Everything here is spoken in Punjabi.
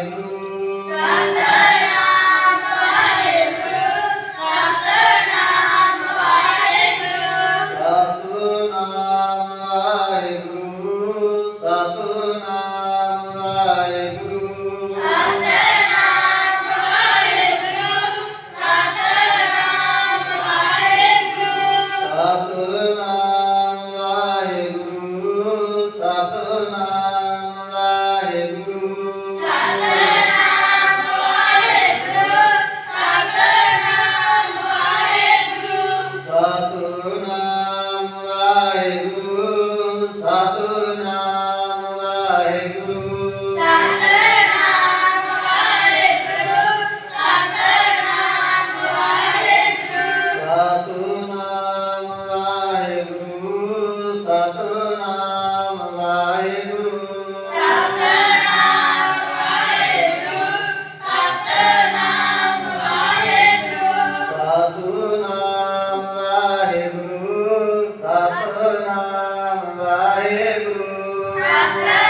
Sadhguru. Senhor. Amen.